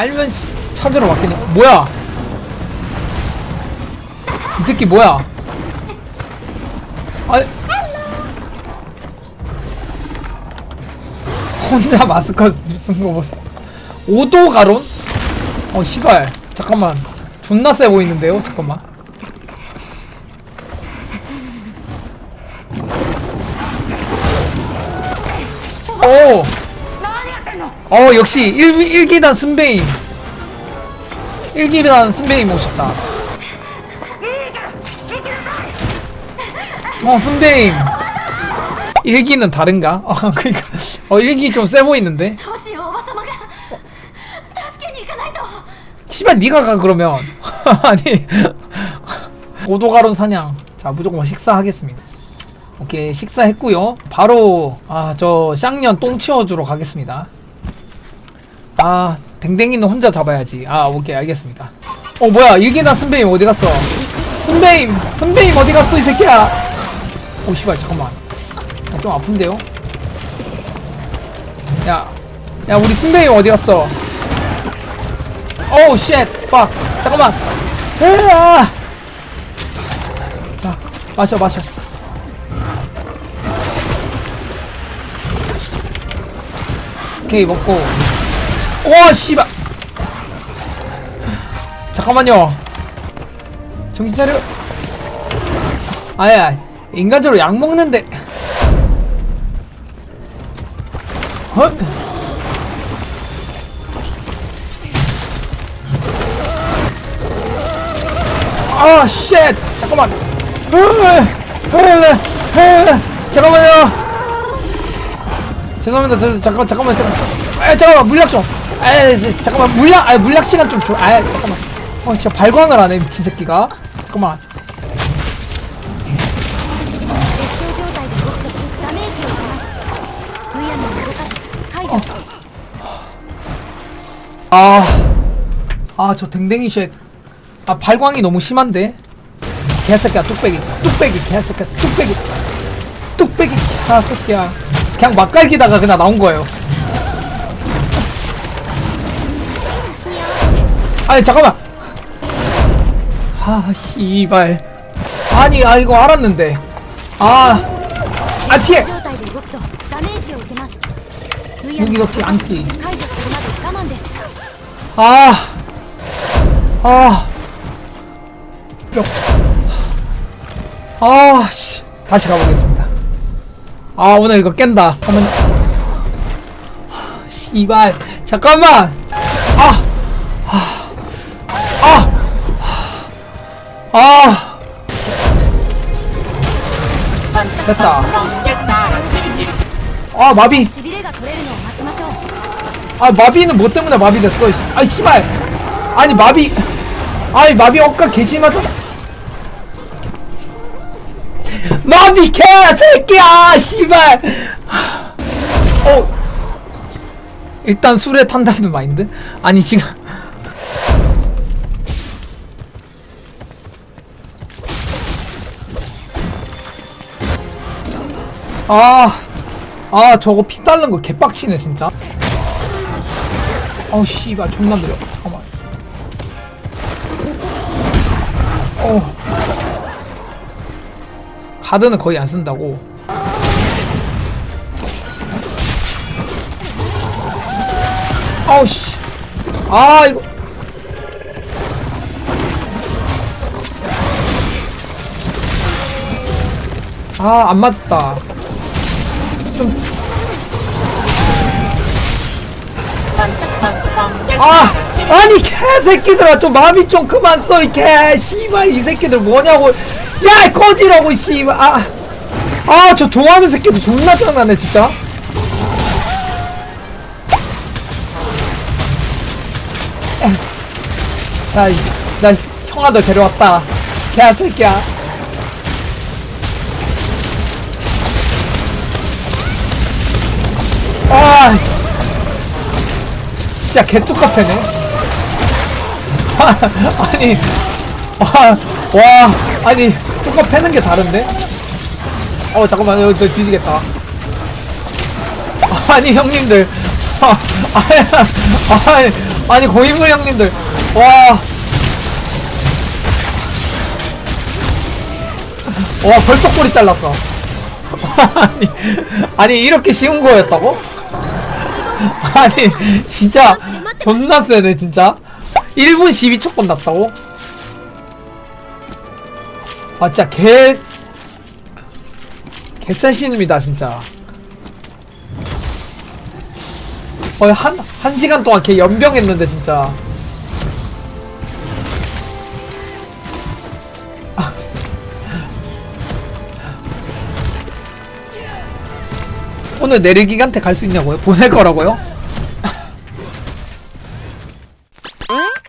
알면 씨, 찾으러 왔겠네. 뭐야? 이 새끼 뭐야? 아, 혼자 마스크 쓴거 보세요. 오도 가론? 어, 시발. 잠깐만. 존나 세 보이는데요? 잠깐만. 오! 어 역시 일, 1기단 쓴베인. 1기단 쓴베인 멋있다. 어 쓴베인. 1기는 다른가? 어 그니까. 어 1기 좀 세 보이는데? 씨발 니가 가 그러면. 아니. 오도가론 사냥. 자 무조건 식사하겠습니다. 오케이 식사했고요. 바로 아저 쌍년 똥 치워주러 가겠습니다. 아 댕댕이는 혼자 잡아야지. 아 오케이 알겠습니다. 어 뭐야 일기나 순배임 어디 갔어? 순배임 순배임 어디 갔어 이 새끼야? 오 씨발 잠깐만. 아, 좀 아픈데요? 야야 우리 순배임 어디 갔어? 오우 쉣팍 잠깐만. 으아! 자 마셔 마셔. 오케이 먹고 와 씨발 잠깐만요 정신 차려 아야 인간적으로 약 먹는데 헛 아, 쉣! 잠깐만. 잠깐만요. 죄송합니다. 저, 잠깐만, 잠깐만, 잠깐만. 아, 잠깐만, 물약 좀. 예, 아이 잠깐만 물약 아 물약 시간 좀 줘. 아 예, 잠깐만. 어 진짜 발광을 안 해 미친 새끼가. 잠깐만. 어. 아, 아, 저 댕댕이 쉣. 아, 발광이 너무 심한데? 개새끼야, 뚝배기. 뚝배기, 개새끼야, 뚝배기. 뚝배기, 개새끼야. 그냥 막 갈기다가 그냥 나온 거예요. 아니 잠깐만 아 씨발 아니 아 이거 알았는데 아아 아, 피해 무기가 피안피 아아아씨 다시 가보겠습니다. 아, 오늘 이거 깬다. 한번. 아, 씨발. 잠깐만! 아! 됐다. 아 마비. 아 마비는 뭐 때문에 마비 됐어? 아 씨발. 아니 마비. 아니 마비 억까 개심하잖아 마비 개 새끼야 씨발. 어? 일단 술에 탄다는 마인드? 아니 지금 아. 아 저거 피 딸는 거 개빡치네 진짜. 어우 씨발 존나 느려. 잠깐만. 어 가드는 거의 안 쓴다고. 아우 씨 아 이거. 아 안 맞았다 좀. 아 아니 개새끼들아 좀 마비 좀 그만 써 이 개. 씨발 이 새끼들 뭐냐고. 야 꺼지라고 씨발. 아아 저 동화하는 새끼도 존나 장난해 진짜. 나나 형아들 데려왔다. 개새끼야 아 진짜 개똑같네. 아니, 와, 와, 아니, 뚜껑 패는 게 다른데? 어, 잠깐만, 여기 너 뒤지겠다. 아니, 형님들. 아, 아니, 아니 고인물 형님들 와. 와 벌써 꼬리 잘랐어. 아니 아니 이렇게 쉬운 거였다고? 아니 진짜 존나 세네 진짜. 1분 12초권 났다고? 아 진짜 개 개센신입니다 진짜. 거의 한, 한 시간 동안 걔 연병했는데, 진짜. 손을 내리기한테 갈 수 있냐고요? 보낼 거라고요?